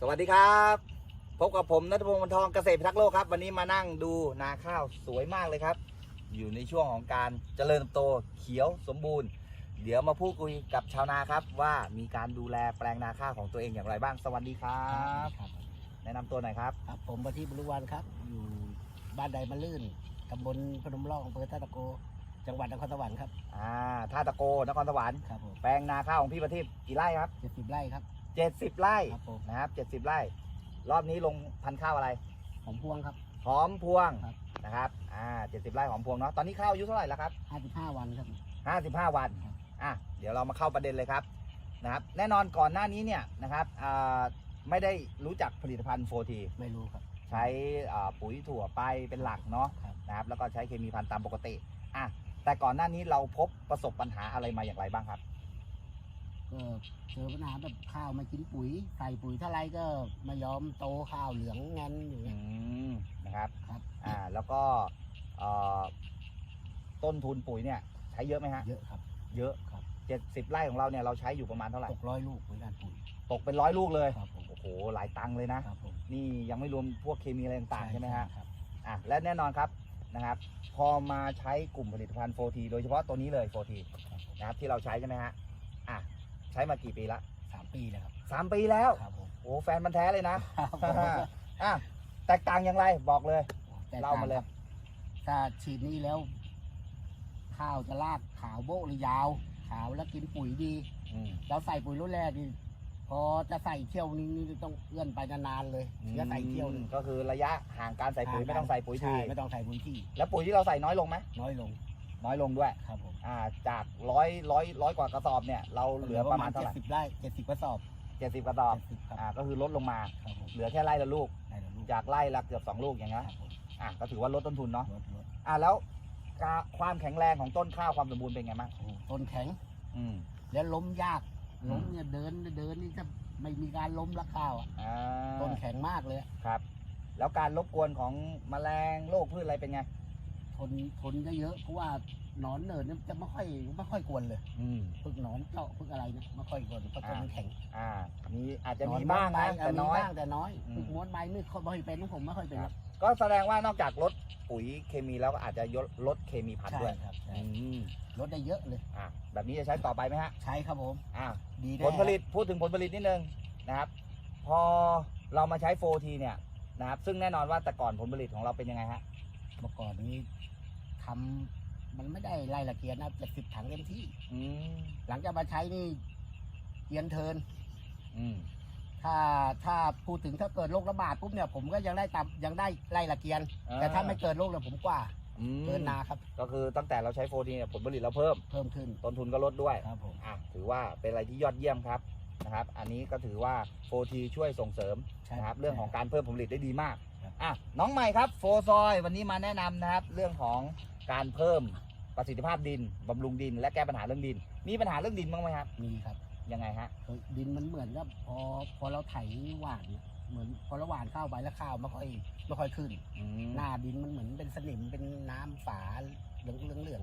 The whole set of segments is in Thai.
สวัสดีครับพบกับผมนัทพงศ์บรรทองเกษตรพิทักษ์โลกครับ วันนี้มานั่งดูนาข้าวสวยมากเลยครับ อยู่ในช่วงของการเจริญเติบโตเขียวสมบูรณ์ เดี๋ยวมาพูดคุยกับชาวนาครับ ว่ามีการดูแลแปลงนาข้าวของตัวเองอย่างไรบ้าง สวัสดีครับ ครับแนะนำตัวหน่อยครับ ครับผมประทีปบริวารครับ อยู่บ้านใดมะลื่นตำบลพนมร่องอำเภอท่าตะโก จังหวัดนครสวรรค์ครับ อ่าท่าตะโกนครสวรรค์ ครับผมแปลงนาข้าวของพี่ประทีปกี่ไร่ครับ เจ็ดสิบไร่ครับ 70ไร่ครับผมนะครับ70 ไร่ รอบนี้ลงพันธุ์ข้าวอะไร ผมพวงครับ หอมพวงครับ นะครับ อ่า70ไร่หอมพวงเนาะ ตอนนี้ข้าวอายุเท่าไหร่แล้วครับห้าสิบห้าวันครับ55วัน ครับ อะ เดี๋ยวเรามาเข้าประเด็นเลยครับ นะครับ แน่นอนก่อนหน้านี้เนี่ยนะครับอ่าไม่ได้รู้จักผลิตภัณฑ์โฟที ไม่รู้ครับ ใช้อ่าปุ๋ยถั่วไปเป็นหลักเนาะครับ นะครับ แล้วก็ใช้เคมีพันธุ์ตามปกติ อะ แต่ก่อนหน้านี้เราพบประสบปัญหาอะไรมาอย่างไรบ้างครับ ก็เจอปัญหาแบบข้าวไม่กินปุ๋ยใส่ปุ๋ยเท่าไรก็ไม่ยอมโตข้าวเหลืองแงนอยู่อืเงี้ยมนะครับครับ อ่าแล้วก็เอ่อต้นทุนปุ๋ยเนี่ย ใช้เยอะไหมฮะ เยอะครับ เยอะครับ70ไร่ของเราเนี่ยเราใช้อยู่ประมาณเท่าไหร่ ตกร้อยลูกเหมือนกันปุ๋ยตกเป็นร้อยลูกเลย ครับผมโอ้โห หลายตังค์เลยนะ ครับผมนี่ยังไม่รวมพวกเคมีอะไรต่างๆใช่ไหมฮะ ครับอะและแน่นอนครับนะครับ พอมาใช้กลุ่มผลิตภัณฑ์โฟทีโดยเฉพาะตัวนี้เลยโฟทีครับผมนะครับที่เราใช้ใช่ไหมฮะอะ ใช้มากี่ปีละสามปีแล้วครับสามปีแล้วครับผมโอ้แฟนมันธุ์แท้เลยนะครับผมอะแตกต่างอย่างไรบอกเลย แต่เล่ามาเลย ถ้าฉีดนี้แล้ว ข้าวจะลากขาวโบ๊ะหรือยาว ขาวแล้วกินปุ๋ยดี อืม เราใส่ปุ๋ยรุ่นแรกนี่พอจะใส่เที่ยวนี้นี่ต้องเอื้อนไปนานๆเลยเสียใส่เที่ยวหนึงก็คือระยะห่างการใส่ปุ๋ยไม่ต้องใส่ปุ๋ยทีใช่ไม่ต้องใส่ปุ๋ยที่แล้วปุ๋ยที่เราใส่น้อยลงไหมน้อยลง น้อยลงด้วยครับผมอ่าจากร้อยร้อยร้อยกว่ากระสอบเนี่ยเราเหลือประมาณเท่าไหเจ็ร่ดสิบไร่เจ็ดสิบกระสอบเจ็ดสิบกระสอบเจ็ดสิบครับอ่าก็คือลดลงมาครับผมเหลือแค่ไร่ละลูก ได้แล้วลูกจากไร่ละเกือบสองลูกอย่างเงี้ยครับผมอะก็ถือว่าลดต้นทุนเนาะลดลดอะแล้วกาความแข็งแรงของต้นข้าวความสมบูรณ์เป็นไงบ้างโอ้โหต้นแข็งอืม แล้วล้มยากอืม ล้มเนี่ยเดินเดินนี่จะไม่มีการล้มละข้าวอะอ่าต้นแข็งมากเลยครับ แล้วการรบกวนของแมลงโรคพืชอะไรเป็นไง ทนทนได้เยอะเพราะว่าหนอนเนินเนี่ยจะไม่ค่อยไม่ค่อยกวนเลยอืม พึกหนอนเจาะพึกอะไรเนี่ยไม่ค่อยกวนเพราะต้นมันแข็งอ่า มีอาจจะมีหนอนบ้างม้วนะใบแต่เมีน้อย บ้างแต่น้อยอืม พึกม้วนใบไม่ค่อยไม่เป็นของผมไม่ค่อยเป็นหรอกก็แสดงว่านอกจากลดปุ๋ยเคมีแล้วก็อาจจะยดลดเคมีพันธุ์ใช่ด้วยครับใช่อืมลดได้เยอะเลย อะแบบนี้จะใช้ต่อไปไหมฮะใช้ครับผมอ่า ดีแน่ผลผลิตพูดถึงผลผลิตนิดนึงนะครับ พอเรามาใช้โฟทีเนี่ยนะครับซึ่งแน่นอนว่าแต่ก่อนผลผลิตของเราเป็นยังไงฮะเมื่อก่อนนี้ ทำมันไม่ได้ไล่ละเกียรนะเจ็ดสิบถังเต็มที่ อืมหลังจากมาใช้นี่เกียนเทินอืมถ้าถ้าพูดถึงถ้าเกิดโรคระบาดปุ๊บเนี่ยผมก็ยังได้ตามยังได้ไล่ละเกียนแต่ถ้าไม่เกิดโรคเลยผมกว่าอืมเกินนาครับ ก็คือตั้งแต่เราใช้โฟทีเนี่ยผลผลิตเราเพิ่ม เพิ่มขึ้นต้นทุนก็ลดด้วยครับผมอะถือว่าเป็นอะไรที่ยอดเยี่ยมครับนะครับ อันนี้ก็ถือว่าโฟทีช่วยส่งเสริม ใช่นะครับเรื่องของการเพิ่มผลผลิตได้ดีมาก ครับ อะน้องใหม่ครับโฟซอยวันนี้มาแนะนำนะครับ เรื่องของ การเพิ่มประสิทธิภาพดินบำรุงดิน และแก้ปัญหาเรื่องดิน มีปัญหาเรื่องดินบ้างไหมครับมีครับ ยังไงฮะคือดินมันเหมือนกับพอพอเราไถหว่านเนี่ยเหมือนพอเราหว่านข้าวไปแล้วข้าวไม่ค่อยไม่ค่อยขึ้น อืมหน้าดินมันเหมือนเป็นสนิมเป็นน้ำฝาเหลืองเหลืองเหลือง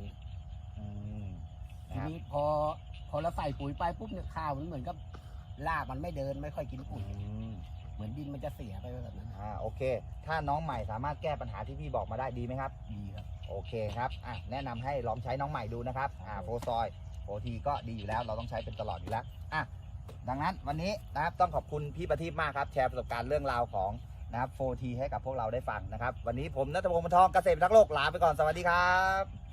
อืมๆนะทีครับนี้พอพอเราใส่ปุ๋ยไปปุ๊บเนี่ยข้าวมันเหมือนกับรากมันไม่เดินไม่ค่อยกินปุ๋ยอืมเหมือนดินมันจะเสียไปแบบนั้นอ่าโอเค ถ้าน้องใหม่สามารถแก้ปัญหาที่พี่บอกมาได้ดีไหมครับ ดีครับ โอเคครับอะแนะนำให้ลองใช้น้องใหม่ดูนะครับอ่าโฟซอยโฟทีก็ดีอยู่แล้วเราต้องใช้เป็นตลอดอยู่แล้วอะดังนั้นวันนี้นะครับต้องขอบคุณพี่ประทีปมากครับ แชร์ประสบการณ์เรื่องราวของนะครับโฟทีให้กับพวกเราได้ฟังนะครับ วันนี้ผมนัทพงศ์มนทองเกษตรรักษ์โลกลาไปก่อนสวัสดีครับ